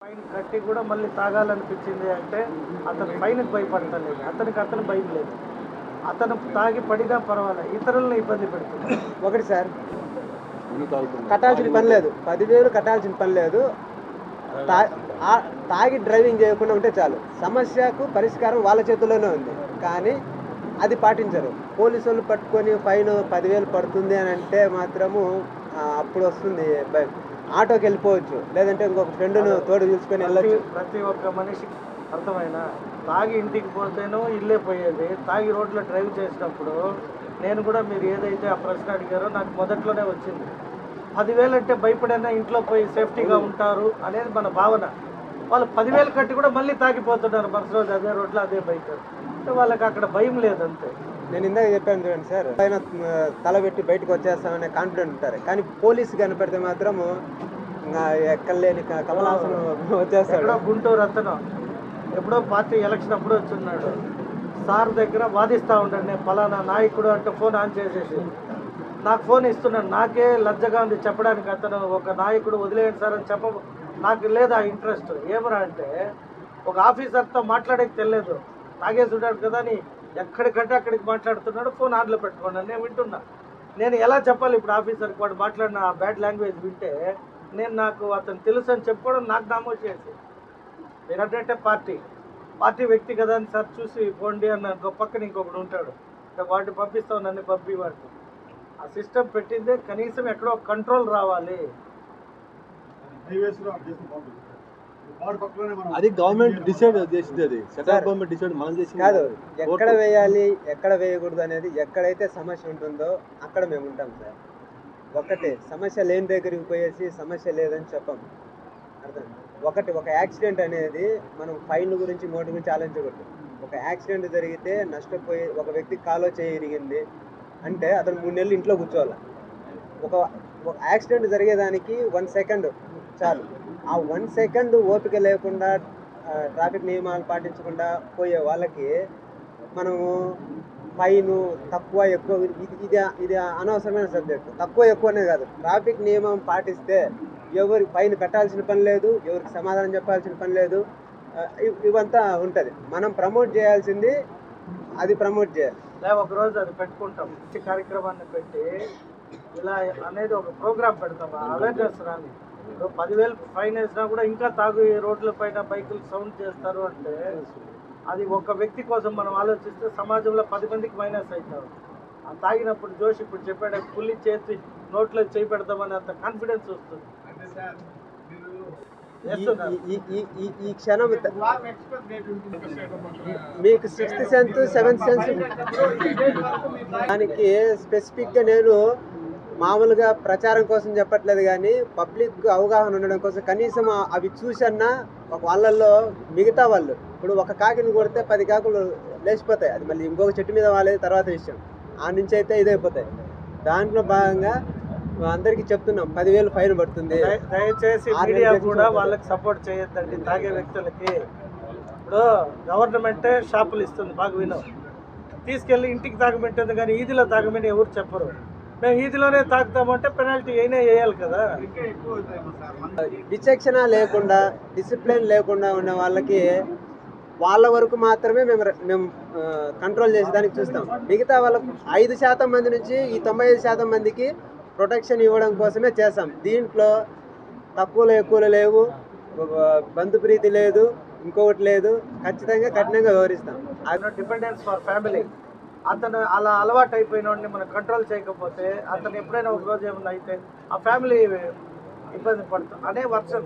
Fine కట్టి కూడా మళ్ళీ తాగాలనిపించింది అంటే అతను ఫైన్కి భయపడతలేదు. అతనికి అతను భయం లేదు. అతను తాగి పడినా పర్వాలేదు ఇతరులను ఇబ్బంది పెడుతుంది. ఒకటి సార్. కట్టాల్సిన పని లేదు. పదివేలు కట్టాల్సిన పని లేదు. తాగి డ్రైవింగ్ చేయకుండా ఉంటే చాలు. సమస్యకు పరిష్కారం వాళ్ళ చేతుల్లోనే ఉంది. కానీ అది పాటించరు. పోలీసు వాళ్ళు పట్టుకొని ఫైన్ పదివేలు పడుతుంది అని అంటే మాత్రము అప్పుడు వస్తుంది ఆటోకి వెళ్ళిపోవచ్చు. లేదంటే ఇంకొక ఫ్రెండ్ను తోడు తీసుకొని వెళ్ళొచ్చు. ప్రతి ఒక్క మనిషికి అర్థమైనా తాగి ఇంటికి పోతేనో ఇల్లే పోయేది. తాగి రోడ్లో డ్రైవ్ చేసినప్పుడు నేను కూడా మీరు ఏదైతే ఆ ప్రశ్న అడిగారో నాకు మొదట్లోనే వచ్చింది. పదివేలు అంటే భయపడైనా? ఇంట్లో పోయి సేఫ్టీగా ఉంటారు అనేది మన భావన. వాళ్ళు పదివేలు కట్టి కూడా మళ్ళీ తాగిపోతున్నారు. మరుసటి రోజు అదే రోడ్లో అదే బైక్. అంటే వాళ్ళకి అక్కడ భయం లేదు అంతే నేను ఇందాక చెప్పాను చూడండి సార్. పైన తల పెట్టి బయటకు వచ్చేస్తామనే కాన్ఫిడెంట్ ఉంటారు. కానీ పోలీసు కనపడితే మాత్రము ఇంకా ఎక్కలేని కమలాసనం వచ్చేస్తాడు. గుంటూరు అతను. ఎప్పుడో పార్టీ ఎలక్షన్ అప్పుడు వచ్చున్నాడు. సార్ దగ్గర వాదిస్తూ ఉండండి నేను నాయకుడు అంటే ఫోన్ ఆన్ చేసేసి. నాకు ఫోన్ ఇస్తున్నాడు. నాకే లజ్జగా ఉంది చెప్పడానికి. అతను ఒక నాయకుడు వదిలేయండి సార్ అని చెప్ప నాకు లేదు ఆ ఇంట్రెస్ట్ ఏమరా అంటే ఒక ఆఫీసర్తో మాట్లాడేకి తెలియదు తాగేసి కదా అని ఎక్కడికంటే అక్కడికి మాట్లాడుతున్నాడు ఫోన్ ఆన్లో పెట్టుకున్నాను నేను వింటున్నా. నేను ఎలా చెప్పాలి ఇప్పుడు ఆఫీసర్కి? వాడు మాట్లాడిన ఆ బ్యాడ్ లాంగ్వేజ్ వింటే నేను నాకు అతను తెలుసు అని చెప్పుకోవడం నాకు నామోదు చేసి అంటే పార్టీ. పార్టీ వ్యక్తి కదా అని సార్ చూసి పోండి అన్న పక్కన ఇంకొకడు ఉంటాడు. వాటిని వాడిని పంపిస్తావు నన్ను పంపి వాడిని. ఆ సిస్టమ్ పెట్టిందే కనీసం ఎక్కడో కంట్రోల్ రావాలి. అది గవర్నమెంట్ డిసైడ్ చేసింది అది. సెంట్రల్ గవర్నమెంట్ డిసైడ్ మనం చేసింది కాదు ఎక్కడ వేయాలి ఎక్కడ వేయకూడదు అనేది ఎక్కడైతే సమస్య ఉంటుందో అక్కడ మేము ఉంటాం సార్. ఒకటే సమస్య లేని దగ్గరికి పోయేసి సమస్య లేదని చెప్పం. అర్థం? ఒకటి ఒక యాక్సిడెంట్ అనేది మనం ఫైన్ గురించి మోటి గురించి ఆలోచించకూడదు. ఒక యాక్సిడెంట్ జరిగితే నష్టపోయి ఒక వ్యక్తి కాలో చేయి ఇరిగింది అంటే అతను మూడు నెలలు ఇంట్లో కూర్చోవాలి? ఒక ఒక యాక్సిడెంట్ జరిగేదానికి వన్ సెకండ్ చాలు. ఆ వన్ సెకండ్ ఓపిక లేకుండా ట్రాఫిక్ నియమాలు పాటించకుండా పోయే వాళ్ళకి మనము ఫైన్ తక్కువ ఎక్కువ ఇది ఇది ఇది అనవసరమైన సబ్జెక్ట్ తక్కువ ఎక్కువ అనేది కాదు. ట్రాఫిక్ నియమం పాటిస్తే ఎవరి ఫైన్ కట్టాల్సిన పని లేదు ఎవరికి సమాధానం చెప్పాల్సిన పని లేదు ఇవంతా ఉంటుంది. మనం ప్రమోట్ చేయాల్సింది అది ప్రమోట్ చేయాలి. లే ఒక రోజు అది పెట్టుకుంటాం. మంచి కార్యక్రమాన్ని పెట్టి ఇలా అనేది ఒక ప్రోగ్రామ్ పెడతాం. అవేర్నెస్ రాని. ఇప్పుడు పదివేలు ఫైన్ వేసినా కూడా ఇంకా తాగు రోడ్ల పైన బైకులు సౌండ్ చేస్తారు అంటే అది ఒక వ్యక్తి కోసం మనం ఆలోచిస్తే సమాజంలో పది మందికి మైనస్ అవుతారు. ఆ తాగినప్పుడు జోష్ ఇప్పుడు చెప్పాడు పుల్లి చేతి నోట్లో చేయి పెడతామని అంత కాన్ఫిడెన్స్ వస్తుంది. ఈ- చేస్తున్నారు. ఈ- ఈ- ఈ- ఈ క్షణం మీకు సిక్స్త్ సెన్స్ సెవెంత్ సెన్స్ దానికి స్పెసిఫిక్గా నేను మామూలుగా ప్రచారం కోసం చెప్పట్లేదు కానీ పబ్లిక్ అవగాహన ఉండడం కోసం కనీసం అవి చూసన్నా ఒక వాళ్ళల్లో మిగతా వాళ్ళు. ఇప్పుడు ఒక కాకిని కొడితే పది కాకులు లేచిపోతాయి. అది మళ్ళీ ఇంకొక చెట్టు మీద వాళ్ళేది తర్వాత విషయం. ఆ నుంచి అయితే ఇదైపోతాయి. దాంట్లో భాగంగా అందరికీ చెప్తున్నాం. పదివేలు ఫైన్ పడుతుంది. దయ- దయచేసి మీడియా కూడా వాళ్ళకి సపోర్ట్ చేయొద్దండి. తాగే వ్యక్తులకి. ఇప్పుడు గవర్నమెంటే షాపులు ఇస్తుంది. బాగా విను తీసుకెళ్ళి ఇంటికి తాగమంటుంది కానీ ఈదిలో తాగమని ఎవరు చెప్పరు. మేము ఈదిలోనే తాగుతామంటే పెనాల్టీ అయినా వేయాలి కదా. విచక్షణ లేకుండా డిసిప్లిన్ లేకుండా ఉన్న వాళ్ళకి వాళ్ళ వరకు మాత్రమే మేము మేము కంట్రోల్ చేసేదానికి చూస్తాం. మిగతా వాళ్ళకు ఐదు శాతం మంది నుంచి ఈ తొంభై ఐదు శాతం మందికి ప్రొటెక్షన్ ఇవ్వడం కోసమే చేస్తాం. దీంట్లో తక్కువలో ఎక్కువలో లేవు. బ- బంధుప్రీతి లేదు ఇంకొకటి లేదు. ఖచ్చితంగా కఠినంగా వివరిస్తాం డిపెండెన్స్ ఫర్ ఫ్యామిలీ అతను అలా అలవాటు అయిపోయిన వాడిని మనం కంట్రోల్ చేయకపోతే అతను ఎప్పుడైనా ఒక రోజు ఏమన్నా అయితే ఆ ఫ్యామిలీ ఇబ్బంది పడుతుంది అనే వర్షం